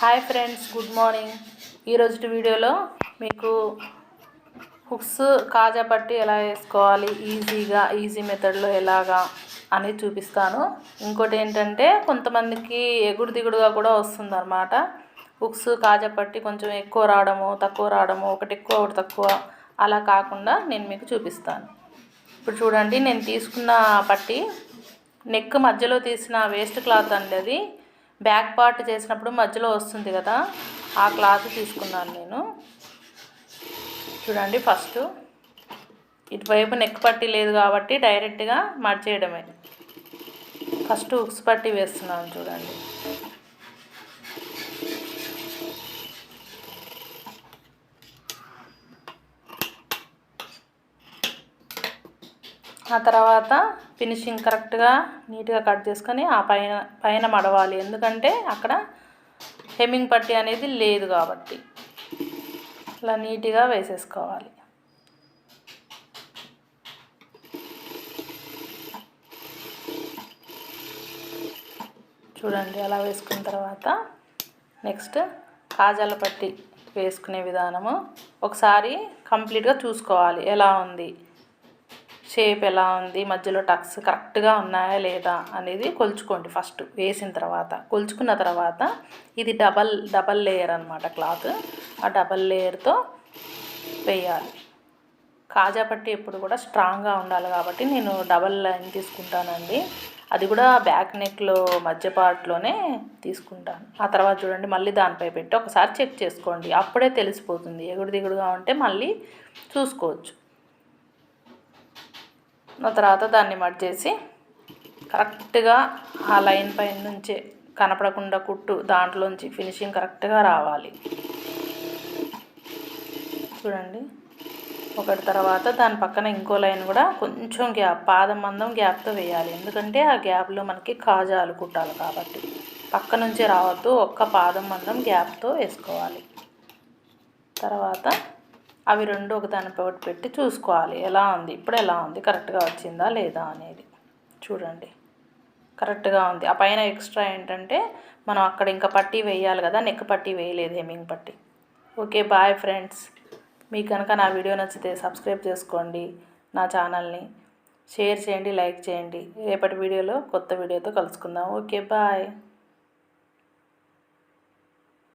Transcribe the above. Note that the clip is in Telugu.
Hi friends good morning. ఈరోజు వీడియోలో మీకు హుక్స్ కాజా పట్టి ఎలా వేసుకోవాలి ఈజీగా ఈజీ మెథడ్లో ఎలాగా అని చూపిస్తాను. ఇంకోటి ఏంటంటే కొంతమందికి ఎగుడు దిగుడుగా కూడా వస్తుందన్నమాట. హుక్స్ కాజా పట్టి కొంచెం ఎక్కువ రావడము తక్కువ రావడము ఒకటి ఎక్కువ ఒకటి తక్కువ అలా కాకుండా నేను మీకు చూపిస్తాను. ఇప్పుడు చూడండి నేను తీసుకున్న పట్టి నెక్ మధ్యలో తీసిన వేస్ట్ క్లాత్ అండి అది. బ్యాక్ పార్ట్ చేసినప్పుడు మధ్యలో వస్తుంది కదా ఆ క్లాత్ తీసుకున్నాను నేను. చూడండి ఫస్ట్. ఇటువైపు నెక్ పట్టి లేదు కాబట్టి డైరెక్ట్గా మర్చేయడమే ఫస్ట్ ఉక్స్ పట్టి వేస్తున్నాను చూడండి. ఆ తర్వాత ఫినిషింగ్ కరెక్ట్గా నీట్గా కట్ చేసుకొని ఆ పైన పైన మడవాలి. ఎందుకంటే అక్కడ హెమ్మింగ్ పట్టి అనేది లేదు కాబట్టి. ఇలా నీట్గా వేసేసుకోవాలి. చూడండి అలా వేసుకున్న తర్వాత నెక్స్ట్ కాజాల పట్టి వేసుకునే విధానము. ఒకసారి కంప్లీట్గా చూసుకోవాలి. ఎలా ఉంది? షేప్ ఎలా ఉంది మధ్యలో టక్స్ కరెక్ట్గా ఉన్నాయా లేదా అనేది కొలుచుకోండి ఫస్ట్ వేసిన తర్వాత. కొలుచుకున్న తర్వాత ఇది డబల్ డబల్ లేయర్ అనమాట క్లాత్ ఆ డబల్ లేయర్తో వేయాలి. కాజా పట్టి ఎప్పుడు కూడా స్ట్రాంగ్గా ఉండాలి కాబట్టి నేను డబల్ లైన్ తీసుకుంటానండి. అది కూడా బ్యాక్ నెక్లో మధ్య పార్ట్లోనే తీసుకుంటాను. ఆ తర్వాత చూడండి మళ్ళీ దానిపై పెట్టి ఒకసారి చెక్ చేసుకోండి. అప్పుడే తెలిసిపోతుంది. ఎగుడు దిగుడుగా ఉంటే మళ్ళీ చూసుకోవచ్చు. తర్వాత దాన్ని మట్ చేసి కరెక్ట్గా ఆ లైన్ పైన నుంచే కనపడకుండా కుట్టు దాంట్లోంచి ఫినిషింగ్ కరెక్ట్గా రావాలి. చూడండి. ఒకటి తర్వాత దాని పక్కన ఇంకో లైన్ కూడా కొంచెం గ్యాప్ పాదం మందం గ్యాప్తో వేయాలి. ఎందుకంటే ఆ గ్యాప్లో మనకి కాజాలు కుట్టాలి కాబట్టి. పక్క నుంచి రావద్దు ఒక్క పాదం మందం గ్యాప్తో వేసుకోవాలి. తర్వాత అవి రెండు ఒకదానిపై ఒకటి పెట్టి చూసుకోవాలి. ఎలా ఉంది? ఇప్పుడు ఎలా ఉంది? కరెక్ట్గా వచ్చిందా లేదా అనేది. చూడండి. కరెక్ట్గా ఉంది. ఆ పైన ఎక్స్ట్రా ఏంటంటే మనం అక్కడ ఇంకా పట్టీ వేయాలి కదా నెక్ పట్టీ వేయలేదు హెమ్మింగ్ పట్టీ. Okay bye friends. మీకు కనుక నా వీడియో నచ్చితే సబ్స్క్రైబ్ చేసుకోండి నా ఛానల్ని. షేర్ చేయండి లైక్ చేయండి. రేపటి వీడియోలో కొత్త వీడియోతో కలుసుకుందాం. Okay bye.